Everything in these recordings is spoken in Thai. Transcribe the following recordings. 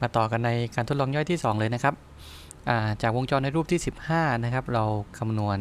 มาต่อกันในการทดลองย่อยที่ 2 เลยนะครับาจากวงจรในรูปที่ 15 นะครับ เราคำนวณ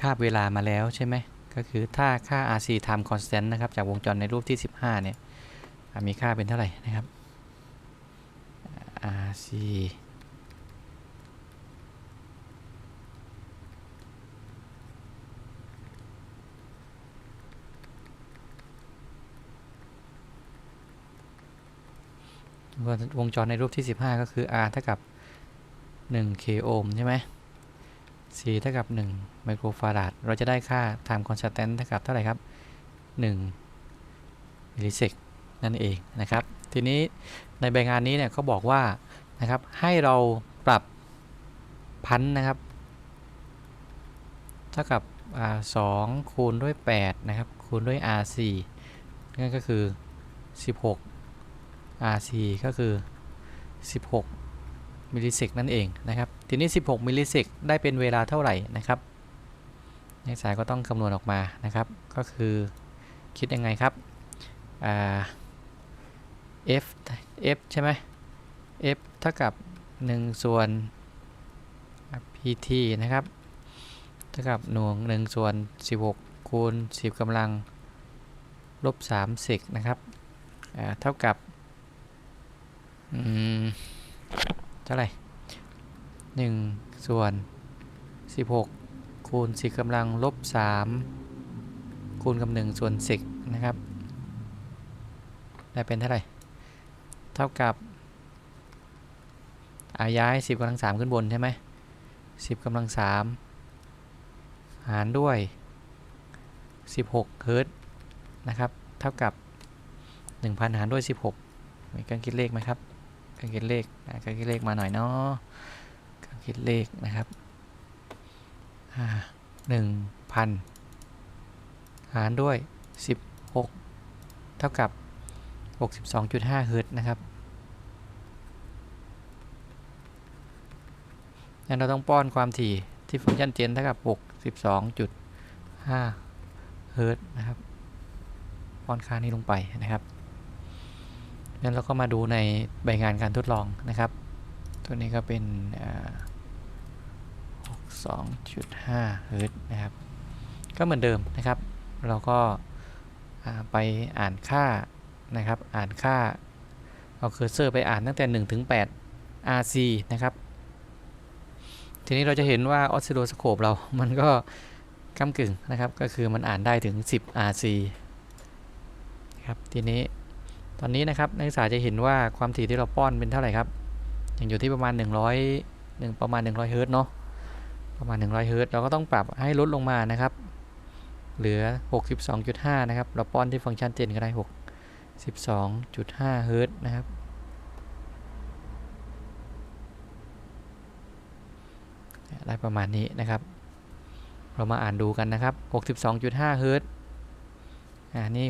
ค่าเวลามาแล้วใช่ไหม ก็คือถ้าค่า RC time constant นะครับ จากวงจรในรูปที่ 15 เนี่ยอ่มีค่าเป็นเท่าไหร่นะครับ RC วงจรในรูปที่ 15 ก็คือ R เท่ากับ 1 k โอห์มใช่ไหม C เท่ากับ 1 ไมโครฟาราด เราจะได้ค่า time constant เท่ากับเท่าไหร่ครับ 1 มิลลิเซกนั่นเองนะครับ ทีนี้ในใบงานนี้เนี่ยเขาบอกว่านะครับให้เราปรับพันนะครับ เท่ากับ2คูณด้วย 8 นะครับ คูณด้วย R4 นั่นก็คือ 16 RC ก็คือ 16 มิลลิเซกนั่นเองนะครับ ทีนี้ 16 มิลลิเซกได้เป็นเวลาเท่าไหร่นะครับนักศึกษาก็ต้องคำนวณออกมานะครับ ก็คือคิดยังไงครับ F F ใช่ไหม F เท่ากับ 1 ส่วน PT นะครับ เท่ากับหน่วง 1 ส่วน 16 คูณ 10กำลังลบ3เซกนะครับเท่ากับ อืมเท่าไหร่หนึ่งส่วนสิบหกคูณสี่กำลังลบสามคูณกับหนึ่งส่วนสิบนะครับ ได้เป็นเท่าไหร่ เท่ากับอาย้ายสิบกำลังสามขึ้นบนใช่ไหมสิบกำลังสามหารด้วยสิบหกเฮิร์ตนะครับ เท่ากับหนึ่งพันหารด้วยสิบหกมีการคิดเลขไหมครับ การคิดเลขการคิดเลขมาหน่อยเนาะการคิดเลขนะครับหนึ่งพันหารด้วย 16 เท่ากับ 62.5เฮิรตซ์นะครับงั้นเราต้องป้อนความถี่ที่ฟังก์ชันเจนเท่ากับ 62.5เฮิรตซ์นะครับ ป้อนค่านี้ลงไปนะครับ งั้นเราก็มาดูในใบงานการทดลองนะครับ ตัวนี้ก็เป็น62.5เฮิร์ตนะครับ ก็เหมือนเดิมนะครับ เราก็ไปอ่านค่านะครับ อ่านค่า เอาเคอร์เซอร์ไปอ่านตั้งแต่ 1 ถึง 8 RC นะครับ ทีนี้เราจะเห็นว่าออสซิโลสโคปเรา มันก็ก้ากึ่งนะครับ ก็คือมันอ่านได้ถึง 10 RC ครับ ทีนี้ ตอนนี้นะครับนักศึกษาจะเห็นว่าความถี่ที่เราป้อนเป็นเท่าไหร่ครับอยังอยู่ที่ประมาณ 100 1ประมาณ 100เฮิร์ตเนาะประมาณ 100เฮิร์ตเราก็ต้องปรับให้ลดลงมานะครับ เหลือ 62.5 นะครับ เราป้อนที่ฟังก์ชันเจนก็ได้ 62.5เฮิร์ตนะครับได้ประมาณนี้นะครับ เรามาอ่านดูกันนะครับ 62.5เฮิร์ตอ่านี่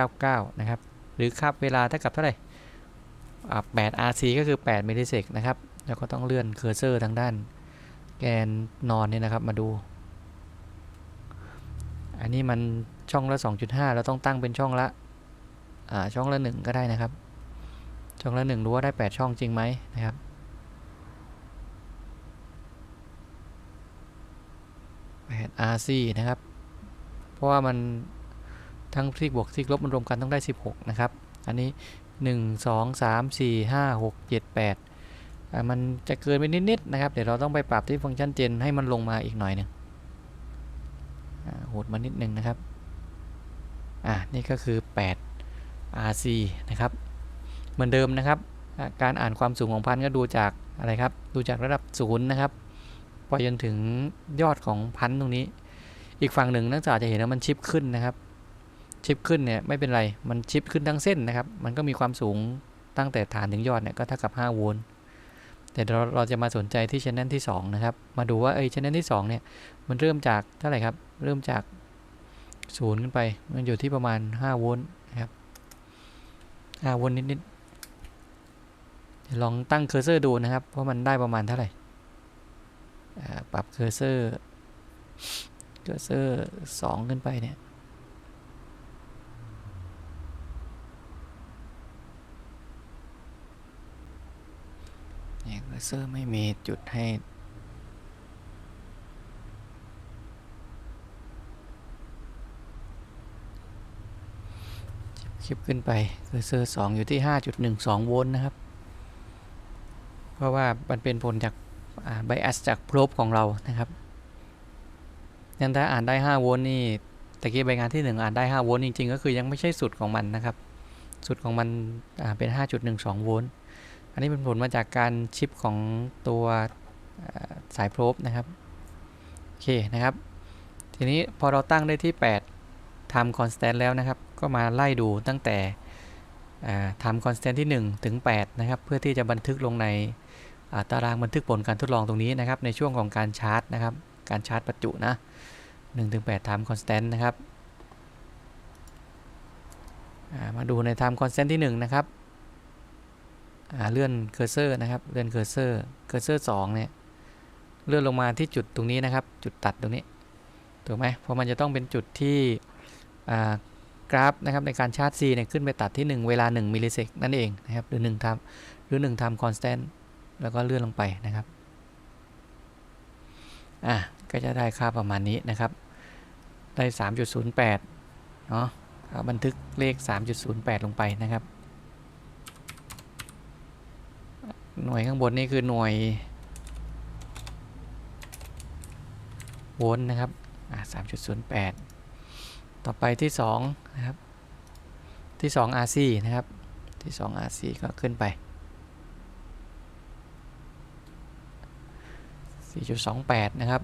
62.499 นะครับ หรือคับเวลาเท่ากับเท่าไหร่8 RC ก็คือ 8มิลลิเซกนะครับ แล้วก็ต้องเลื่อนเคอร์เซอร์ทางด้าน แกนนอนเนี่ยนะครับมาดู อันนี้มันช่องละ 2.5 เราต้องตั้งเป็นช่องละช่องละ 1 ก็ได้นะครับ ช่องละ 1 รู้ว่าได้ 8 ช่องจริงไหมนะครับ8 RC นะครับ เพราะว่ามัน ทั้งซีกบวกซีกลบมันรวมกันต้องได้ 16 นะครับ อันนี้ 1 2 3 4 5 6 7 8 มันจะเกินไปนิดๆนะครับ เดี๋ยวเราต้องไปปรับที่ฟังก์ชันเจนให้มันลงมาอีกหน่อยหนึ่งโหดมานิดนึงนะครับ อ่านี่ก็คือ 8 RC นะครับ เหมือนเดิมนะครับ การอ่านความสูงของพันก็ดูจากอะไรครับ ดูจากระดับศูนย์นะครับไปจนถึงยอดของพันตรงนี้ อีกฝั่งหนึ่งนักศึกษาจะเห็นว่ามันชิปขึ้นนะครับ ชิปขึ้นเนี่ยไม่เป็นไร มันชิปขึ้นทั้งเส้นนะครับ มันก็มีความสูงตั้งแต่ฐานถึงยอดเนี่ยก็เท่ากับ 5 โวลต์ แต่เราเราจะมาสนใจที่ชันแนลที่ 2 นะครับ มาดูว่าเอ้ยชแนลที่ 2 เนี่ย มันเริ่มจากเท่าไหร่ครับ เริ่มจากศูนย์ขึ้นไป มันอยู่ที่ประมาณ 5 โวลต์นะครับ 5 โวลต์นิดๆลองตั้งเคอร์เซอร์ดูนะครับว่ามันได้ประมาณเท่าไหร่ ปรับเคอร์เซอร์ เคอร์เซอร์ 2 ขึ้นไปเนี่ย อร์เซอร์ไม่มีจุดให้คลิปขึ้นไปเคอร์เซอร์สองอยู่ที่ 5.12 โวลต์นะครับ เพราะว่ามันเป็นผลจากไบแอสจากโพรบของเรานะครับยันถ้าอ่านได้ 5 โวลต์นี่ตะกี้ใบงานที่ 1 อ่านได้ 5 โวลต์จริง ๆ ก็คือยังไม่ใช่สุดของมันนะครับ สุดของมันอ่าเป็น 5.12 โวลต์ อันนี้เป็นผลมาจากการชิปของตัวสายโพรบนะครับโอเคนะครับ ทีนี้พอเราตั้งได้ที่ 8 time constant แล้วนะครับ ก็มาไล่ดูตั้งแต่ time constant ที่ 1 ถึง 8 นะครับ เพื่อที่จะบันทึกลงในาตารางบันทึกผลการทดลองตรงนี้นะครับ ในช่วงของการชาร์จนะครับ การชาร์จประจุนะ1ถึง8 time constant นะครับามาดูใน time constant ที่ 1 นะครับ เลื่อนเคอร์เซอร์นะครับ เลื่อนเคอร์เซอร์ เคอร์เซอร์2เนี่ย เลื่อนลงมาที่จุดตรงนี้นะครับ จุดตัดตรงนี้ ถูกไหมเพราะมันจะต้องเป็นจุดที่กราฟนะครับในการชาร์จ C เนี่ยขึ้นไปตัดที่ 1 เวลา 1 มิลลิเซกนั่นเองนะครับ หรือ1 time หรือ1 time constant แล้วก็เลื่อนลงไปนะครับ อะ ก็จะได้ค่าประมาณนี้นะครับ ได้ 3.08 เนาะเอาบันทึกเลข 3.08 ลงไปนะครับ หน่วยข้างบนนี่คือหน่วยโวลต์นะครับอะ3.08ต่อไปที่2นะครับ ที่2 RC นะครับ ที่2 RC ก็ขึ้นไป 4.28 นะครับ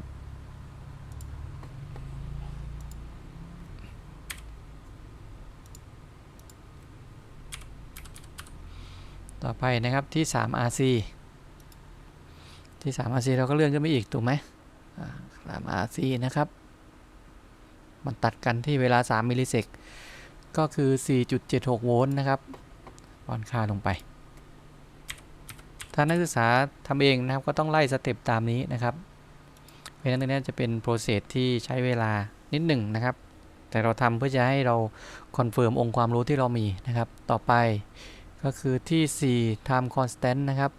อไปนะครับที่ 3 RC ที่ 3 RC เราก็เลื่อนขึ้นไปอีกถูกไหมอ่า3 RC นะครับ มันตัดกันที่เวลา 3 มิลลิเซกก็คือ 4.76 โวลต์นะครับป้อนค่าลงไป ถ้านักศึกษาทำเองนะครับก็ต้องไล่สเต็ปตามนี้นะครับ เพราะฉะนั้นตรงนี้จะเป็นโปรเซสที่ใช้เวลานิดหนึ่งนะครับ แต่เราทำเพื่อจะให้เราคอนเฟิร์มองค์ความรู้ที่เรามีนะครับ ต่อไป ก็คือที่ 4 time constant นะครับ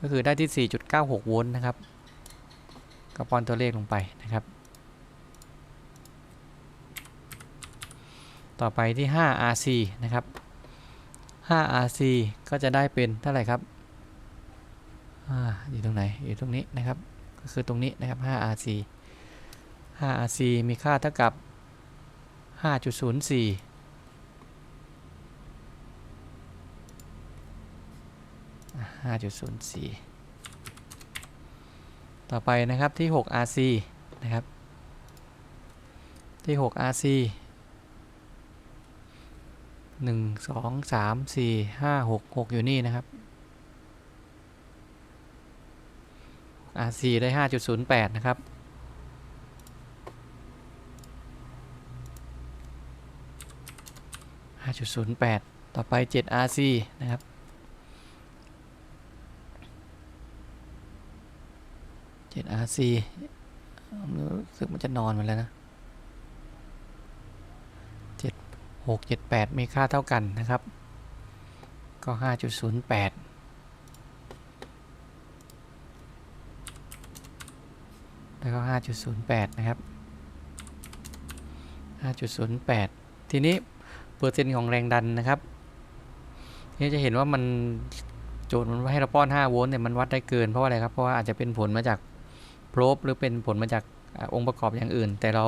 ก็คือได้ที่ 4.96 โวลต์นะครับก็ป้อนตัวเลขลงไปนะครับ ต่อไปที่ 5 RC นะครับ 5 RC ก็จะได้เป็นเท่าไหร่ครับอาอยู่ตรงไหน อยู่ตรงนี้นะครับ ก็คือตรงนี้นะครับ 5 RC 5 RC มีค่าเท่ากับ 5.04 5.04 ต่อไปนะครับที่ 6 RC นะครับ ที่ 6 RC 1 2 3 4 5 6 6 อยู่นี่นะครับ RC ได้ 5.08 นะครับ5.08 ต่อไป 7 RC นะครับ RC รู้สึกมันจะนอนหมาแล้วนะ7 6 7 8มีค่าเท่ากันนะครับ ก็5.08แปดแล้วก็5.08นย์แปดนะครับ5.08ทีนี้เปอร์เซ็นต์ของแรงดันนะครับนี่จะเห็นว่ามันโจทย์มันให้เราป้อน 5 โวลต์เนี่ยมันวัดได้เกินเพราะอะไรครับ เพราะว่าอาจจะเป็นผลมาจาก โพรบหรือเป็นผลมาจากอองค์ประกอบอย่างอื่น แต่เรา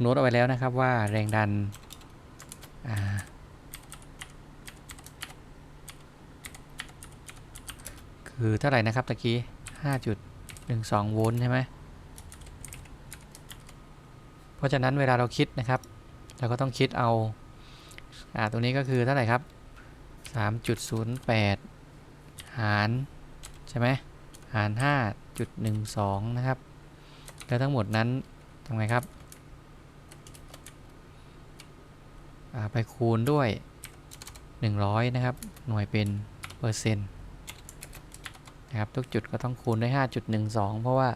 โน้ตเอาไว้แล้วนะครับว่าแรงดันคือเท่าไหร่นะครับตะกี้ 5.12 โวลต์ใช่ไหม เพราะฉะนั้นเวลาเราคิดนะครับ เราก็ต้องคิดเอาอ่าตัวนี้ก็คือเท่าไหร่ครับ 3.08 หาร ใช่ไหม หาร 5.12 นะครับ แล้วทั้งหมดนั้นทำไงครับ ไปคูณด้วย 100 นะครับ หน่วยเป็นเปอร์เซ็นต์นะครับ ทุกจุดก็ต้องคูณด้วย 5.12 เพราะว่า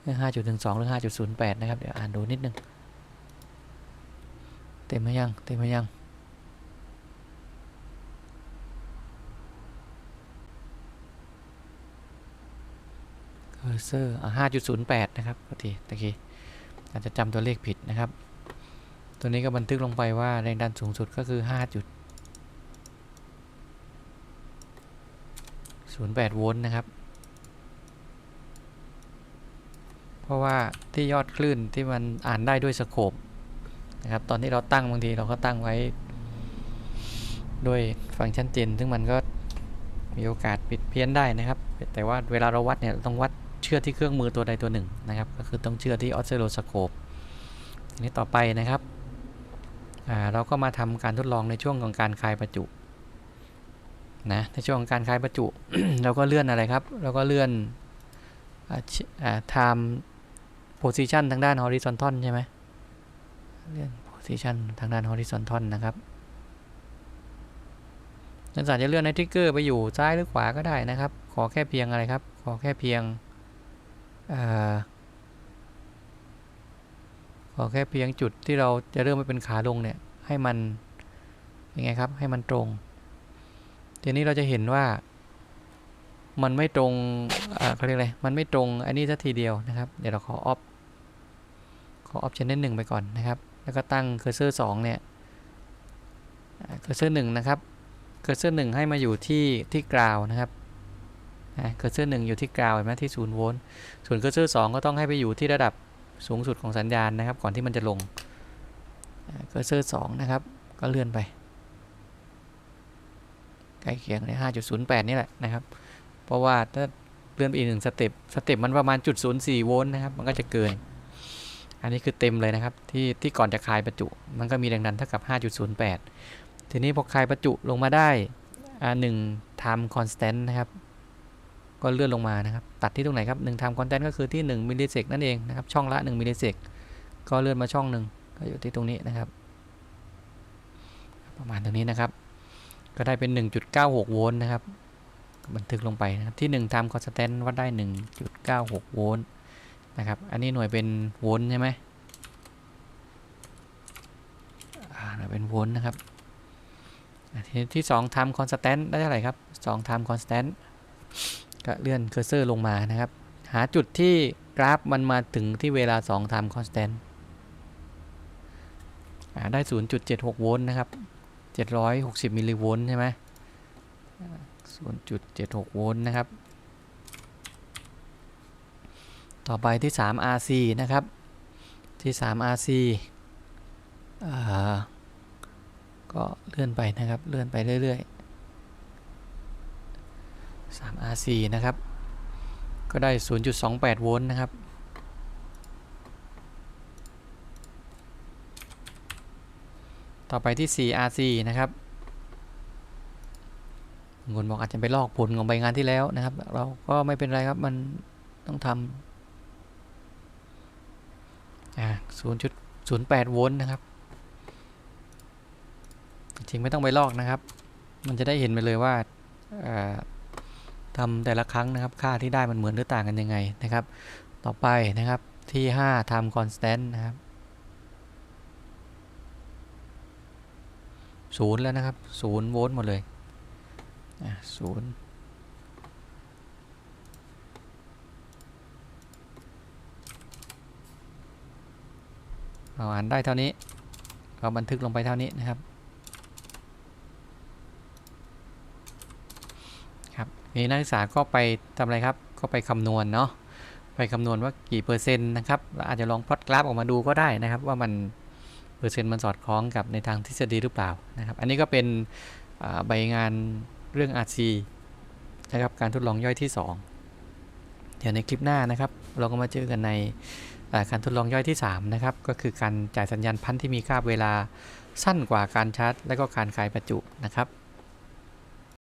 เรื่อง5.12 หรือ 5.08 นะครับ เดี๋ยวอ่านดูนิดนึง เต็มไหมยัง เต็มไหมยัง อ อร์เซอร์ห้าจุดศูนย์แปดนะครับโอเคตะกี้อาจจะจำตัวเลขผิดนะครับ ตัวนี้ก็บันทึกลงไปว่าแรงดันสูงสุดก็คือห้าจุดศูนย์แปดโวลต์นะครับ เพราะว่าที่ยอดคลื่นที่มันอ่านได้ด้วยสโคปนะครับตอนที่เราตั้งบางทีเราก็ตั้งไว้ด้วยฟังก์ชันเจนซึ่งมันก็มีโอกาสผิดเพี้ยนได้นะครับ แต่ว่าเวลาเราวัดเนี่ยต้องวัด เชื่อที่เครื่องมือตัวใดตัวหนึ่งนะครับ ก็คือต้องเชื่อที่ออสเซโลสโคปทีนี้ต่อไปนะครับเราก็มาทำการทดลองในช่วงของการคลายประจุนะในช่วงของการคลายประจุ เราก็เลื่อนอะไรครับ เราก็เลื่อนอ่าชิอ่า time position ทางด้าน horizontal ใช่ไหมเลื่อน position ทางด้าน horizontal นะครับนักศึกษาจะเลื่อนในทริกเกอร์ไปอยู่ซ้ายหรือขวาก็ได้นะครับ ขอแค่เพียงอะไรครับ ขอแค่เพียง ขอแค่เพียงจุดที่เราจะเริ่มไปเป็นขาลงเนี่ย ให้มันยังไงครับ ให้มันตรง ทีนี้เราจะเห็นว่า มันไม่ตรงอ่าเขาเรียกอะไร มันไม่ตรงอันนี้สักทีเดียวนะครับ เดี๋ยวเราขอออฟ ขอออฟชันหนึ่งไปก่อนนะครับ แล้วก็ตั้งเคอร์เซอร์สองเนี่ย เคอร์เซอร์หนึ่งนะครับ เคอร์เซอร์หนึ่งให้มาอยู่ที่ที่กราวนะครับ เคอร์เซอร์หนึ่งอยู่ที่กราวเห็นไหมที่ศูนย์โวลต์ส่วนเคอร์เซอร์สองก็ต้องให้ไปอยู่ที่ระดับสูงสุดของสัญญาณนะครับ ก่อนที่มันจะลงเคอร์เซอร์สองนะครับ ก็เลื่อนไปใกล้เคียงในห้าจุดศูนย์แปดนี่แหละนะครับ เพราะว่าถ้าเลื่อนไปอีกหนึ่งสเต็ปสเต็ปมันประมาณจุดศูนย์สี่โวลต์นะครับ มันก็จะเกิน อันนี้คือเต็มเลยนะครับที่ที่ก่อนจะคลายประจุ มันก็มีแรงดันเท่ากับ 5.08 ทีนี้พอคลายประจุลงมาได้อ่าหนึ่ง time constant นะครับ ก็เลื่อนลงมานะครับ ตัดที่ตรงไหนครับ1 time constant ก็คือที่1มิลลิเซกนั่นเองนะครับ ช่องละ1มิลลิเซกก็เลื่อนมาช่องหนึ่งก็อยู่ที่ตรงนี้นะครับ ประมาณตรงนี้นะครับ ก็ได้เป็น 1.96 โวลต์นะครับ บันทึกลงไปนะครับที่1 time constant วัดได้ 1.96 โวลต์นะครับ อันนี้หน่วยเป็นโวลต์ใช่ไหมอ่าเป็นโวลต์นะครับทีที่2 time constant ได้เท่าไหร่ครับ2 time constant ก็เลื่อนเคอร์เซอร์ลงมานะครับ หาจุดที่กราฟมันมาถึงที่เวลา2 time constant อ่าได้ 0.76 โวลต์นะครับ 760 มิลลิโวลต์ใช่ไหม0.76 โวลต์นะครับ ต่อไปที่ 3 RC นะครับ ที่3 RC อ่าก็เลื่อนไปนะครับ เลื่อนไปเรื่อยๆ 3 RC นะครับ ก็ได้ 0.28 โวลต์นะครับ ต่อไปที่ 4 RC นะครับบางคนบอกอาจจะไปลอกผลของใบงานที่แล้วนะครับ เราก็ไม่เป็นไรครับ มันต้องทำอ่า0.08 โวลต์นะครับ จริงไม่ต้องไปลอกนะครับ มันจะได้เห็นไปเลยว่า ทำแต่ละครั้งนะครับ ค่าที่ได้มันเหมือนหรือต่างกันยังไงนะครับ ต่อไปนะครับที่ 5 time constant นะครับศูนย์แล้วนะครับศูนย์โวลต์หมดเลยอะศูนย์เราอ่านได้เท่านี้เราบันทึกลงไปเท่านี้นะครับ นี่นักศึกษาก็ไปทำอะไรครับ ก็ไปคำนวณเนาะ ไปคำนวณว่ากี่เปอร์เซ็นต์นะครับ อาจจะลองพลอตกราฟออกมาดูก็ได้นะครับ ว่ามันเปอร์เซ็นต์มันสอดคล้องกับในทางทฤษฎีหรือเปล่านะครับ อันนี้ก็เป็นใบงานเรื่อง RC นะครับการทดลองย่อยที่ 2 เดี๋ยวในคลิปหน้านะครับ เราก็มาเจอกันในการทดลองย่อยที่ 3 นะครับ ก็คือการจ่ายสัญญาณพันธุ์ที่มีค่าเวลาสั้นกว่าการชาร์จ และก็การคายประจุนะครับ